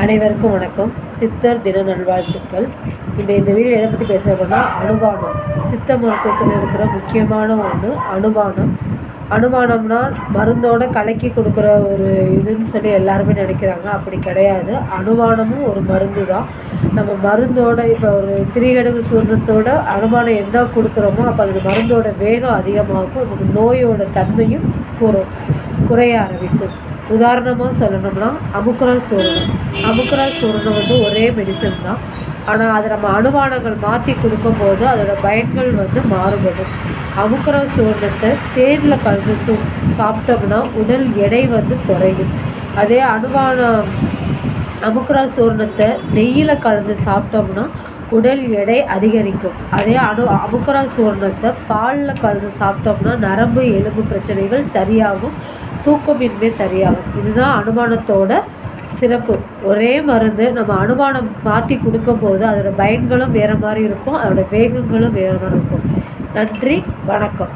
அனைவருக்கும் வணக்கம். சித்தர் தின நல்வாழ்த்துக்கள். இந்த இந்த வீடியோ எதை பற்றி பேச போனால் அனுபானம் சித்த மருத்துவத்தில் இருக்கிற முக்கியமான ஒன்று அனுபானம் அனுமானம்னா மருந்தோட கலக்கி கொடுக்குற ஒரு இதுன்னு சொல்லி எல்லாருமே நினைக்கிறாங்க. அப்படி கிடையாது. அனுமானமும் ஒரு மருந்து தான். நம்ம மருந்தோட இப்போ ஒரு திரிகடுகு சூர்ணத்தோட அனுமானம் என்ன கொடுக்குறோமோ அப்போ அந்த மருந்தோட வேகம் அதிகமாகும். நமக்கு நோயோட தன்மையும் குறை குறைய ஆரம்பிக்கும். உதாரணமாக சொல்லணும்னா அமுக்குரா சூரணம். அமுக்குரா சூரணம் வந்து ஒரே மெடிசன் தான். ஆனால் அதை நம்ம அனுமானங்கள் மாற்றி கொடுக்கும்போது அதோட பயன்கள் வந்து மாறுபடும். அமுக்குரா சூரணத்தை தேரில் கலந்து சு சாப்பிட்டோம்னா உடல் எடை வந்து குறையும். அதே அனுமானம் அமுக்குரா சூர்ணத்தை நெய்யில் கலந்து சாப்பிட்டோம்னா உடல் எடை அதிகரிக்கும். அதே அணு அமுக்குரா சூர்ணத்தை பாலில் கலந்து சாப்பிட்டோம்னா நரம்பு எலும்பு பிரச்சனைகள் சரியாகும். தூக்கமின்மை சரியாகும். இதுதான் அனுமானத்தோட சிறப்பு. ஒரே மருந்து நம்ம அனுமானம் மாற்றி கொடுக்கும்போது அதோட பயன்களும் வேறு மாதிரி இருக்கும் அதோட வேகங்களும் வேறு மாதிரி இருக்கும். நன்றி வணக்கம்.